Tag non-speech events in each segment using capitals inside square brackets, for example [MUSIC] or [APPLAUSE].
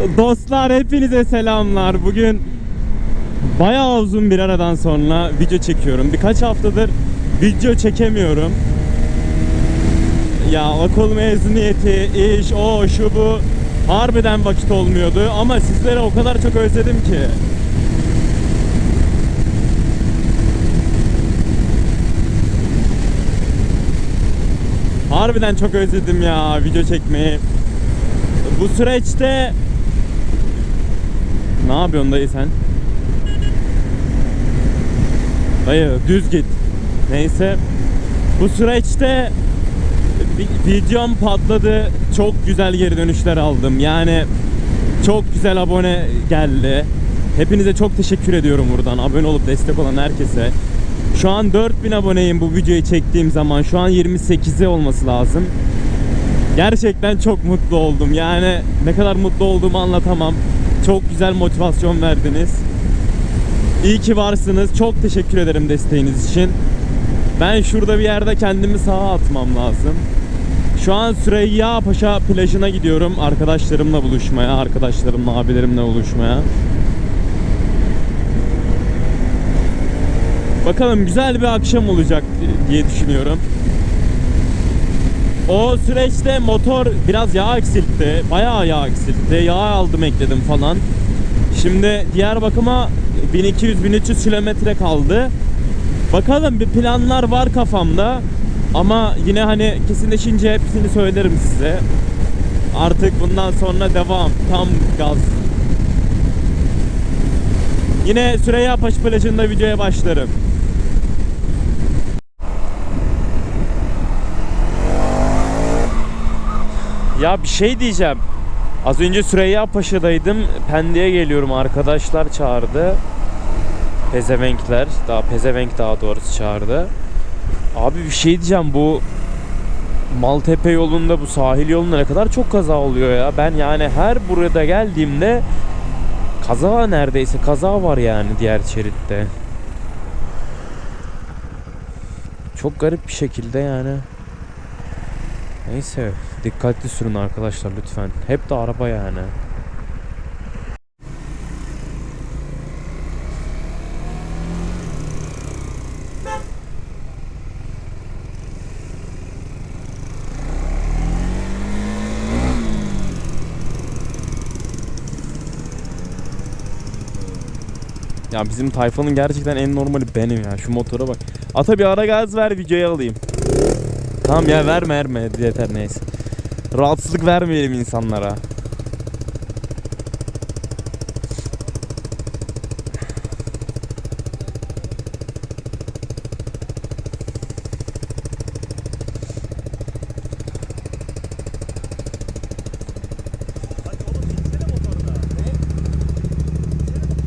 Dostlar hepinize selamlar. Bugün bayağı uzun bir aradan sonra video çekiyorum. Birkaç haftadır video çekemiyorum. Ya okul mezuniyeti, iş, o, şu bu harbiden vakit olmuyordu ama sizleri o kadar çok özledim ki. Harbiden çok özledim ya video çekmeyi. Bu süreçte ne yapıyorsun dayı sen? Dayı düz git. Neyse. Bu süreçte vi- videom patladı. Çok güzel geri dönüşler aldım. Yani çok güzel abone geldi. Hepinize çok teşekkür ediyorum buradan. Abone olup destek olan herkese. Şu an 4000 aboneyim bu videoyu çektiğim zaman. Şu an 28'i olması lazım. Gerçekten çok mutlu oldum. Yani ne kadar mutlu olduğumu anlatamam. Çok güzel motivasyon verdiniz. İyi ki varsınız. Çok teşekkür ederim desteğiniz için. Ben şurada bir yerde kendimi sağa atmam lazım. Şu an Süreyya Paşa plajına gidiyorum arkadaşlarımla buluşmaya, arkadaşlarımla, abilerimle buluşmaya. Bakalım güzel bir akşam olacak diye düşünüyorum. O süreçte motor biraz yağ eksiltti. Bayağı yağ eksiltti. Yağ aldım ekledim falan. Şimdi diğer bakıma 1200-1300 kilometre kaldı. Bakalım bir planlar var kafamda. Ama yine hani kesinleşince hepsini söylerim size. Artık bundan sonra devam. Tam gaz. Yine Süreyya Paşa plajında videoya başlarım. Ya bir şey diyeceğim. Az önce Süreyya Paşa'daydım. Pendik'e geliyorum. Arkadaşlar çağırdı. Pezevenkler. Daha pezevenk daha doğrusu çağırdı. Abi bir şey diyeceğim. Bu Maltepe yolunda bu sahil yolunda ne kadar çok kaza oluyor ya. Ben yani her burada geldiğimde kaza neredeyse kaza var yani diğer şeritte. Çok garip bir şekilde yani. Neyse dikkatli sürün arkadaşlar lütfen. Hep de araba yani. Ya bizim tayfanın gerçekten en normali benim ya. Şu motora bak. Ata bir ara gaz ver videoya alayım. Tamam ya verme verme yeter neyse. Rahatsızlık vermeyelim insanlara.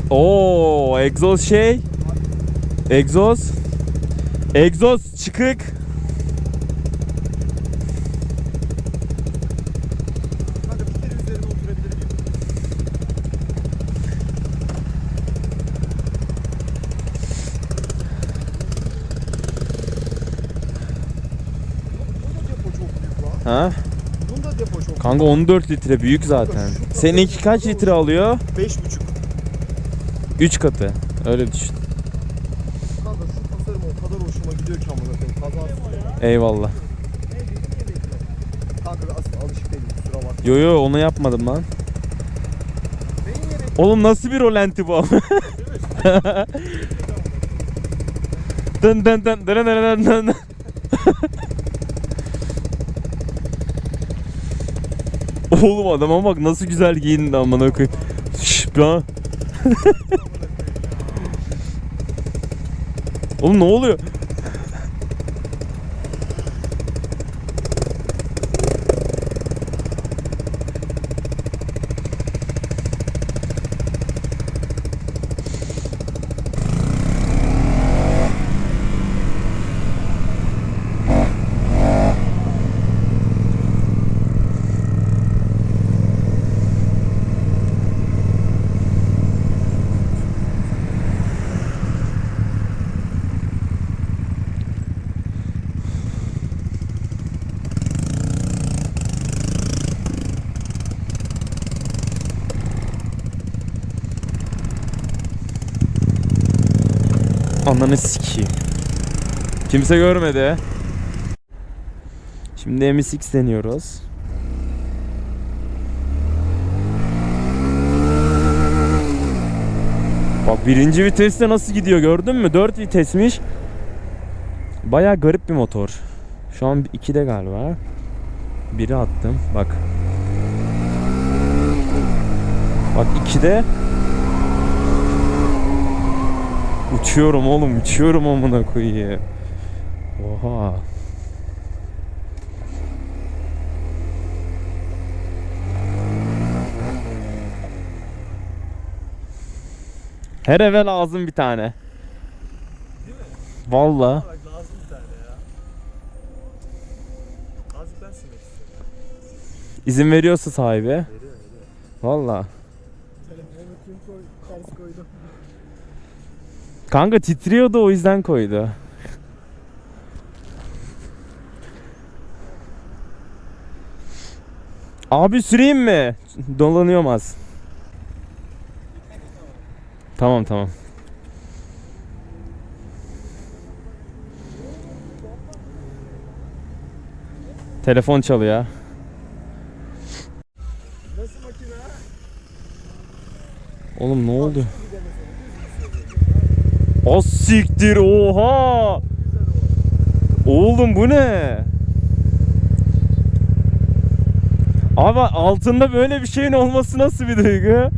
Oo, egzoz şey. Egzoz. Egzoz çıkık. Ha? Bunun da depo çok. Kanka 14 litre büyük zaten. Seninki kaç litre alıyor? 5,5. 3 katı. Öyle düşün. Kanka şu tasarım o kadar hoşuma gidiyor ki amına koyayım. Kazasız. Eyvallah. Yo yo onu yapmadım lan. Oğlum nasıl bir rolenti bu ama? [LAUGHS] dın dın dın dın dın dın dın. Oğlum adama bak nasıl güzel giyindi amına koyayım. Şşş lan. [LAUGHS] Oğlum ne oluyor? Ananı sikeyim. Kimse görmedi. Şimdi MSX deniyoruz. Bak birinci viteste nasıl gidiyor gördün mü? 4 vitesmiş. Baya garip bir motor. Şu an 2'de galiba. Biri attım. Bak. Bak 2'de. Uçuyorum oğlum uçuyorum amına koyayım. Oha. Her eve lazım bir tane. Valla. Bak lazım bir tane ya. Azıcık ben sürmek istiyorum. İzin veriyorsa sahibi. Veriyor veriyor. Valla. Telefonu kim koy, ters koydu. Kanka titriyordu o yüzden koydu. Abi süreyim mi? Dolanıyorum az. Tamam tamam. Telefon çalıyor. Nasıl makine? Oğlum ne oldu? Az siktir oha. Oğlum bu ne? Abi altında böyle bir şeyin olması nasıl bir duygu?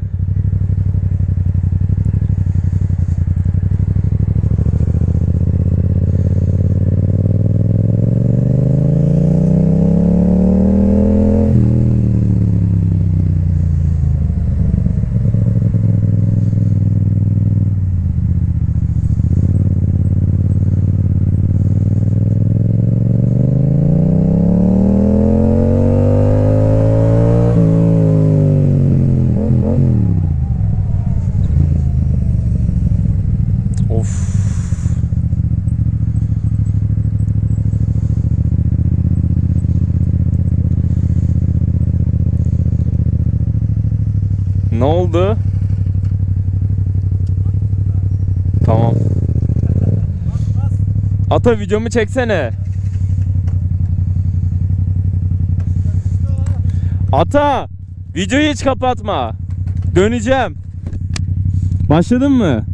Ne oldu? Tamam. Ata videomu çeksene. Ata videoyu hiç kapatma. Döneceğim. Başladın mı?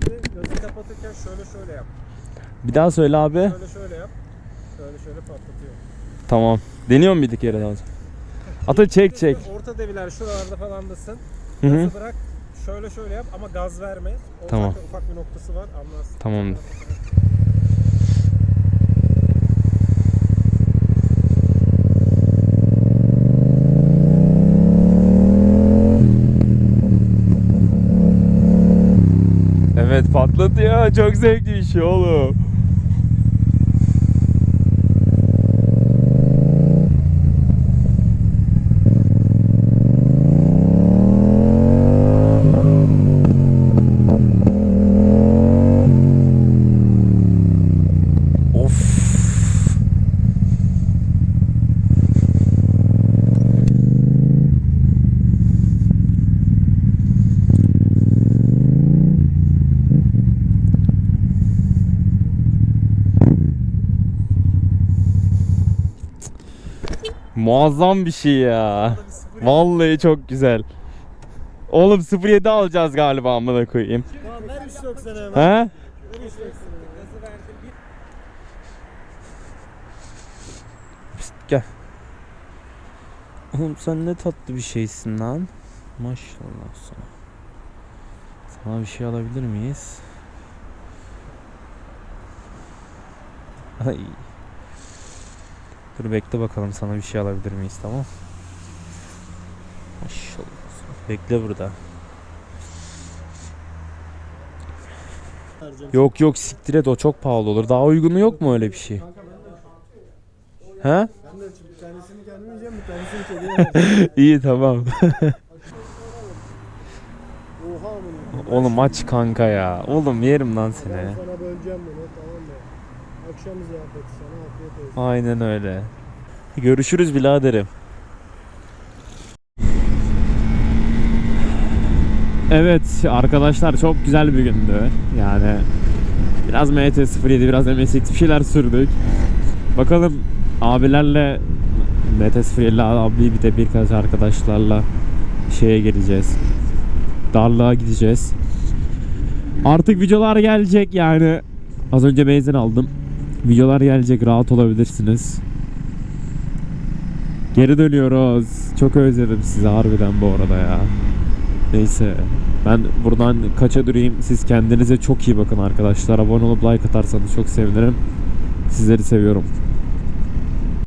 Devirlerde gözü kapatırken şöyle şöyle yap. Bir daha söyle abi. Şöyle şöyle yap. Şöyle şöyle patlatıyor. Tamam. Deniyor mu bir kere daha? Ata çek çek. Orta devirler şuralarda falandasın. Gazı bırak. Şöyle şöyle yap ama gaz verme. O Tamam. ufak bir noktası var anlarsın. Tamamdır. Evet patlatıyor. Çok zevkli bir şey oğlum. Muazzam bir şey ya. Vallahi çok güzel. Oğlum 07 alacağız galiba amına koyayım. Tamam ver 3.90 hemen. He? Ver 3.90 Gazı verdim bir. Pist, gel. Oğlum sen ne tatlı bir şeysin lan. Maşallah sana. Sana bir şey alabilir miyiz? Ay. Dur bekle bakalım sana bir şey alabilir miyiz tamam? Maşallah. Bekle burada. Yok yok siktir et o çok pahalı olur. Daha uygunu yok mu öyle bir şey? He? [LAUGHS] İyi tamam. [LAUGHS] Oğlum aç kanka ya. Oğlum yerim lan seni. Sana böleceğim bunu tamam mı? Akşam ziyafeti sana. Aynen öyle. Görüşürüz biraderim. Evet arkadaşlar çok güzel bir gündü. Yani biraz MT-07 biraz MSX bir şeyler sürdük. Bakalım abilerle MT-07 abi bir de birkaç arkadaşlarla şeye geleceğiz. Darlığa gideceğiz. Artık videolar gelecek yani. Az önce benzin aldım. Videolar gelecek rahat olabilirsiniz. Geri dönüyoruz. Çok özledim sizi harbiden bu arada ya. Neyse. Ben buradan kaça durayım. Siz kendinize çok iyi bakın arkadaşlar. Abone olup like atarsanız çok sevinirim. Sizleri seviyorum.